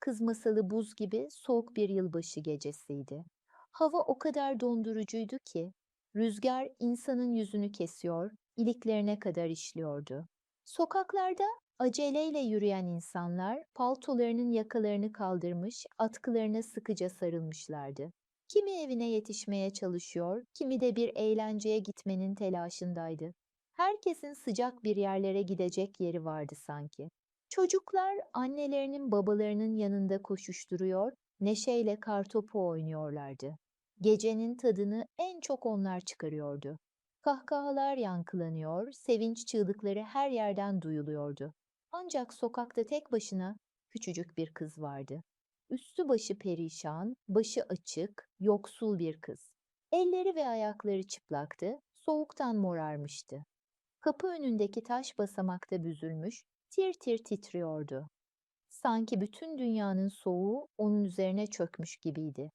kız masalı buz gibi soğuk bir yılbaşı gecesiydi. Hava o kadar dondurucuydu ki rüzgar insanın yüzünü kesiyor, iliklerine kadar işliyordu. Sokaklarda aceleyle yürüyen insanlar paltolarının yakalarını kaldırmış, atkılarına sıkıca sarılmışlardı. Kimi evine yetişmeye çalışıyor, kimi de bir eğlenceye gitmenin telaşındaydı. Herkesin sıcak bir yerlere gidecek yeri vardı sanki. Çocuklar annelerinin babalarının yanında koşuşturuyor, neşeyle kartopu oynuyorlardı. Gecenin tadını en çok onlar çıkarıyordu. Kahkahalar yankılanıyor, sevinç çığlıkları her yerden duyuluyordu. Ancak sokakta tek başına küçücük bir kız vardı. Üstü başı perişan, başı açık, yoksul bir kız. Elleri ve ayakları çıplaktı, soğuktan morarmıştı. Kapı önündeki taş basamakta büzülmüş, tir tir titriyordu. Sanki bütün dünyanın soğuğu onun üzerine çökmüş gibiydi.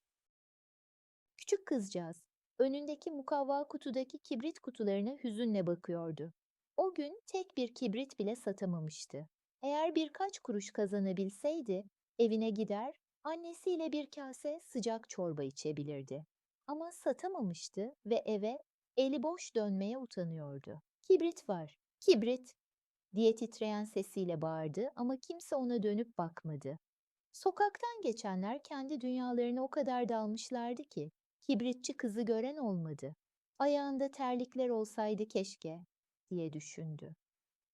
Küçük kızcağız, önündeki mukavva kutudaki kibrit kutularına hüzünle bakıyordu. O gün tek bir kibrit bile satamamıştı. Eğer birkaç kuruş kazanabilseydi, evine gider, annesiyle bir kase sıcak çorba içebilirdi. Ama satamamıştı ve eve eli boş dönmeye utanıyordu. Kibrit var, kibrit diye titreyen sesiyle bağırdı ama kimse ona dönüp bakmadı. Sokaktan geçenler kendi dünyalarına o kadar dalmışlardı ki kibritçi kızı gören olmadı. Ayağında terlikler olsaydı keşke diye düşündü.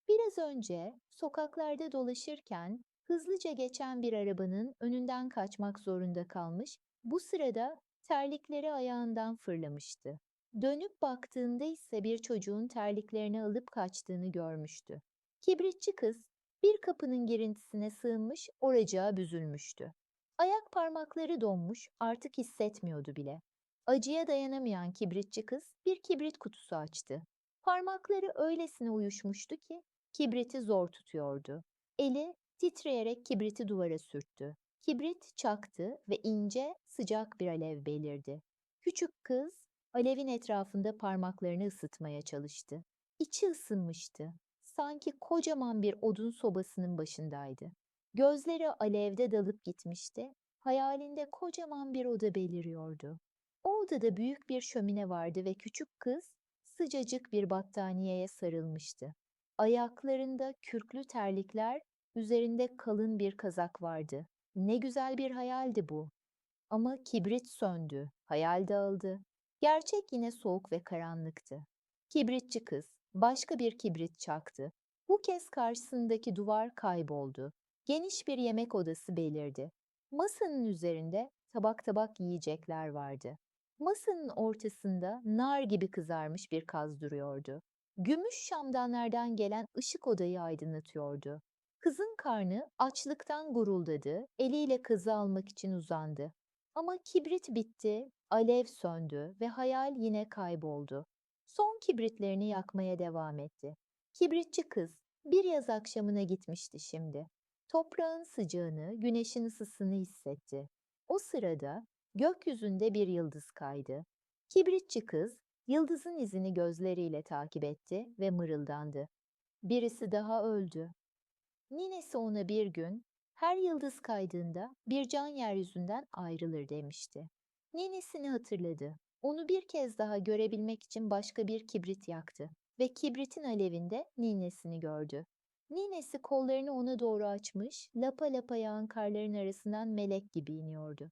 Biraz önce sokaklarda dolaşırken hızlıca geçen bir arabanın önünden kaçmak zorunda kalmış, bu sırada terlikleri ayağından fırlamıştı. Dönüp baktığında ise bir çocuğun terliklerini alıp kaçtığını görmüştü. Kibritçi kız bir kapının girintisine sığınmış, oracığa büzülmüştü. Ayak parmakları donmuş, artık hissetmiyordu bile. Acıya dayanamayan kibritçi kız bir kibrit kutusu açtı. Parmakları öylesine uyuşmuştu ki kibriti zor tutuyordu. Eli titreyerek kibriti duvara sürttü. Kibrit çaktı ve ince, sıcak bir alev belirdi. Küçük kız alevin etrafında parmaklarını ısıtmaya çalıştı. İçi ısınmıştı. Sanki kocaman bir odun sobasının başındaydı. Gözleri alevde dalıp gitmişti. Hayalinde kocaman bir oda beliriyordu. O odada büyük bir şömine vardı ve küçük kız sıcacık bir battaniyeye sarılmıştı. Ayaklarında kürklü terlikler, üzerinde kalın bir kazak vardı. Ne güzel bir hayaldi bu. Ama kibrit söndü, hayal dağıldı. Gerçek yine soğuk ve karanlıktı. Kibritçi kız başka bir kibrit çaktı. Bu kez karşısındaki duvar kayboldu. Geniş bir yemek odası belirdi. Masanın üzerinde tabak tabak yiyecekler vardı. Masanın ortasında nar gibi kızarmış bir kaz duruyordu. Gümüş şamdanlardan gelen ışık odayı aydınlatıyordu. Kızın karnı açlıktan guruldadı, eliyle kızı almak için uzandı. Ama kibrit bitti, alev söndü ve hayal yine kayboldu. Son kibritlerini yakmaya devam etti. Kibritçi kız bir yaz akşamına gitmişti şimdi. Toprağın sıcağını, güneşin ısısını hissetti. O sırada gökyüzünde bir yıldız kaydı. Kibritçi kız yıldızın izini gözleriyle takip etti ve mırıldandı. Birisi daha öldü. Ninesi ona bir gün her yıldız kaydığında bir can yeryüzünden ayrılır demişti. Ninesini hatırladı. Onu bir kez daha görebilmek için başka bir kibrit yaktı ve kibritin alevinde ninesini gördü. Ninesi kollarını ona doğru açmış, lapa lapa yağan karların arasından melek gibi iniyordu.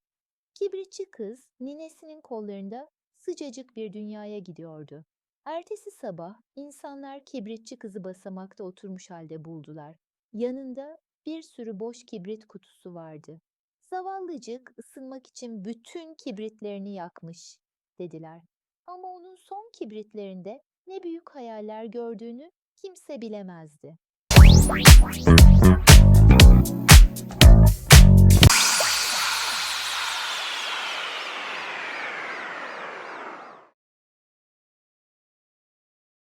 Kibritçi kız ninesinin kollarında sıcacık bir dünyaya gidiyordu. Ertesi sabah insanlar kibritçi kızı basamakta oturmuş halde buldular. Yanında bir sürü boş kibrit kutusu vardı. Zavallıcık ısınmak için bütün kibritlerini yakmış, dediler. Ama onun son kibritlerinde ne büyük hayaller gördüğünü kimse bilemezdi.